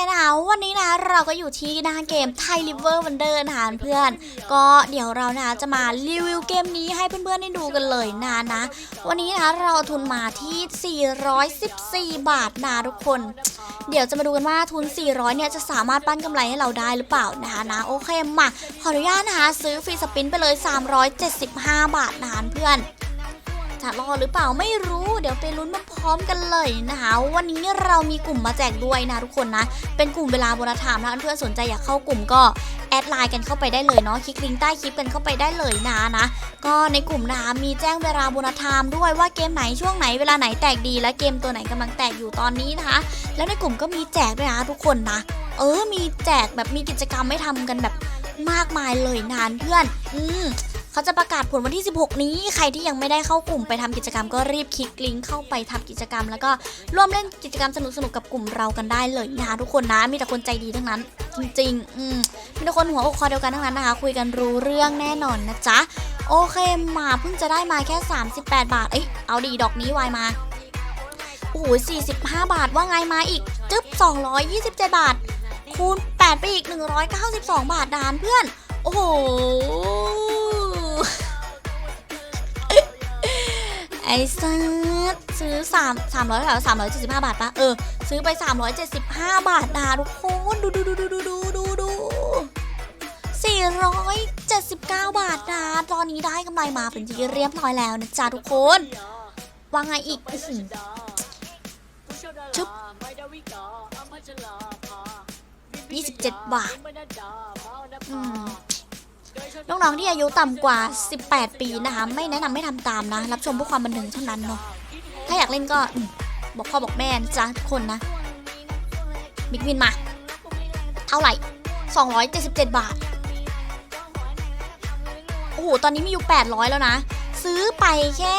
วันนี้นะเราก็อยู่ที่หน้าเกมไทยลิเวอร์วันเดอร์นะคะเพื่อน ก็เดี๋ยวเรานะจะมารีวิวเกมนี้ให้เพื่อนๆได้ดูกันเลยนะนะ วันนี้นะเราทุนมาที่ 414 บาทนะทุกคน เดี๋ยวจะมาดูกันว่าทุน 400 เนี่ยจะสามารถปั้นกำไรให้เราได้หรือเปล่านะคะนะโอเคมาขออนุญาตนะคะซื้อฟรีสปินไปเลย 375 บาทนะคะเพื่อน จะรอหรือเปล่าไม่รู้ เดี๋ยวไปลุ้นมาพร้อมกันเลยนะคะ วันนี้เรามีกลุ่มมาแจกด้วยนะทุกคนนะ เป็นกลุ่มเวลาโบนัสไทม์นะเพื่อนสนใจอยากเข้ากลุ่มก็แอดไลน์กันเข้าไปได้เลยเนาะคลิกลิงก์ใต้คลิปกันเข้าไปได้เลยนะนะก็ในกลุ่มนะคะมีแจ้งเวลาโบนัสไทม์ด้วยว่าเกมไหนช่วงไหนเวลาไหนแตกดี และเกมตัวไหนกำลังแตกอยู่ตอนนี้นะคะ แล้วในกลุ่มก็มีแจกด้วยนะทุกคนนะ เออมีแจกแบบมีกิจกรรมให้ทำกันแบบมากมายเลยนานเพื่อน อืม เขาจะประกาศผลวันที่ 16 นี้ ใครที่ยังไม่ได้เข้ากลุ่มไปทำกิจกรรมก็รีบคลิกลิงก์เข้าไปทำกิจกรรม แล้วก็ร่วมเล่นกิจกรรมสนุกๆกับกลุ่มเรากันได้เลยนะคะทุกคนนะมีแต่คนใจดีทั้งนั้น จริงๆอืมมีแต่คนหัวอกคอเดียวกันทั้งนั้นนะคะ คุยกันรู้เรื่องแน่นอนนะจ๊ะโอเคมาเพิ่งจะได้มาแค่ 38 บาทเอ้ยเอาดีดอกนี้วายมาโอ้โห45 บาทว่าไงมาอีกจึ๊บ227 บาท คูณ 8 ไปอีก 192 บาทดานเพื่อน โอ้โห ไอ้ซัดซื้อ3 300เท่าไหร่375บาทปะเออ ซื้อไป375บาทดาทุกคนดูดูดูดูดูดูดูดู479บาทดาตอนนี้ได้กำไรมาเป็นที่เรียบร้อยแล้วนะจ๊ะทุกคนว่าไงอีกอื้อหือชึบ27บาท น้องๆที่อายุต่ำกว่า 18 ปีนะคะ ไม่แนะนำไม่ทำตามนะ รับชมเพื่อความบันเทิงเท่านั้นเนาะ ถ้าอยากเล่นก็บอกพ่อบอกแม่นจ้าทุกคนนะ บิ๊กวินมา เท่าไหร่ 277 บาท โอ้โห ตอนนี้มีอยู่ 800 แล้วนะ ซื้อไปแค่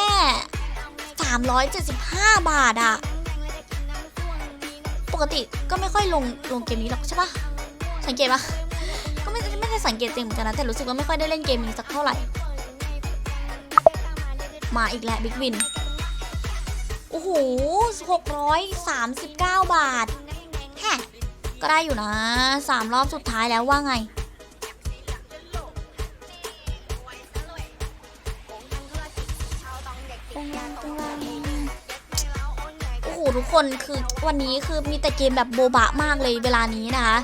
375 บาทอะปกติก็ไม่ค่อยลงลงเกมนี้หรอกใช่ปะสังเกตปะ ก็ไม่ไม่ได้สังเกตจริงเหมือนกันนะแต่รู้สึกว่าไม่ค่อยได้เล่นเกมนี้สักเท่าไหร่ มาอีกแล้วบิ๊กวิน โอ้โห639บาทแฮะก็ได้อยู่นะสามรอบสุดท้ายแล้วว่าไง โอ้โหทุกคนคือวันนี้คือมีแต่เกมแบบโบบะมากเลยเวลานี้นะคะ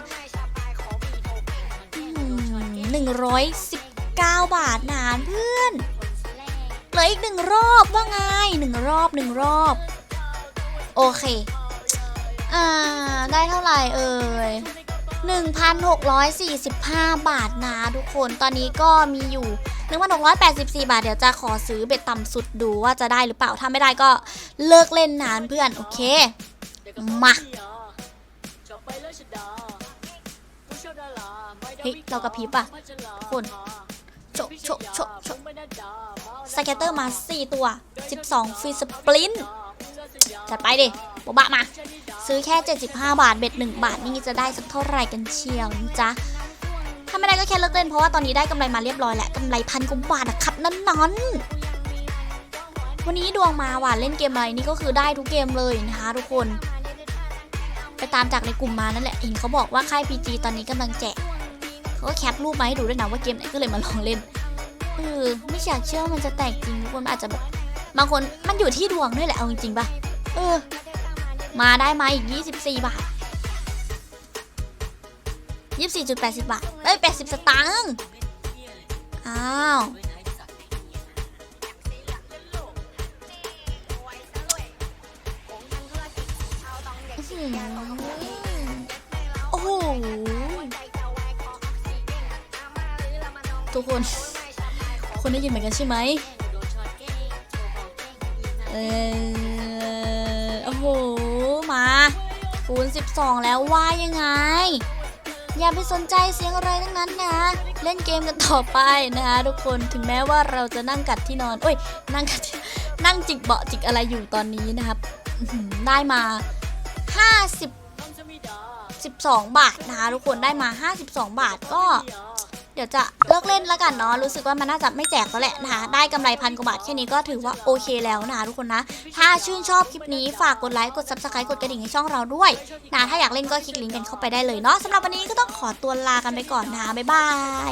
หนึ่งร้อยสิบเก้าบาทนานเพื่อนเหลืออีกหนึ่งรอบว่าไงหนึ่งรอบหนึ่งรอบ โอเค อ่า ได้เท่าไหร่เอ่ย1,645 บาทนะทุกคนตอนนี้ก็มีอยู่ 1,684 บาท เดี๋ยวจะขอซื้อเบ็ดต่ำสุดดูว่าจะได้หรือเปล่า ถ้าไม่ได้ก็เลิกเล่นนานเพื่อน โอเค มา ฮ้ยเรากระพริบอะทุกคนโชะโชะโชะโชะสแกตเตอร์มา 4 ตัว 12ฟรีสปรินจัดไปดิโบบะมา ซื้อแค่ 75 บาท เบ็ด 1 บาท นี่จะได้สักเท่าไหร่กันเชียวจ๊ะ ถ้าไม่ได้ก็แค่เลิกเล่นเพราะว่าตอนนี้ได้กำไรมาเรียบร้อยแล้วกำไรพันกว่าบาทนะครับนั่นนอนวันนี้ดวงมาว่ะเล่นเกมอะไรนี่ก็คือได้ทุกเกมเลยนะคะทุกคน ไปตามจากในกลุ่มมานั่นแหละเห็นเขาบอกว่าค่าย PG ตอนนี้กำลังแจก เขาก็แคปรูปมาให้ดูด้วยนะว่าเกมไหนก็เลยมาลองเล่นเออไม่อยากเชื่อมันจะแตกจริงทุกคนมันอาจจะแบบบางคนมันอยู่ที่ดวงด้วยแหละเอาจริงๆป่ะเออ มาได้มาอีก 24 บาท 24.80 บาท เอ้ย 80 สตางค์ อ้าว อื ทุกคน คนได้ยินเหมือนกันใช่ไหมเออโอ้โห มาคูณ12 แล้วว่ายังไง อย่าไปสนใจเสียงอะไรทั้งนั้นนะ เล่นเกมกันต่อไปนะคะทุกคนถึงแม้ว่าเราจะนั่งกัดที่นอนโอ้ย นั่งกัดที่นั่งจิกเบาะจิกอะไรอยู่ตอนนี้นะครับอื้อหือได้มา 50 12 บาทนะคะทุกคนได้มา 52 บาทก็ เดี๋ยวจะเลิกเล่นแล้วกันเนาะรู้สึกว่ามันน่าจะไม่แจกแล้วแหละนะคะได้กำไรพันกว่าบาทแค่นี้ก็ถือว่าโอเคแล้วนะคะทุกคนนะ ถ้าชื่นชอบคลิปนี้ฝากกดไลค์กด subscribe กดกระดิ่งให้ช่องเราด้วยนะถ้าอยากเล่นก็คลิกลิงก์กันเข้าไปได้เลยเนาะสำหรับวันนี้ก็ต้องขอตัวลากันไปก่อนนะคะบ๊ายบาย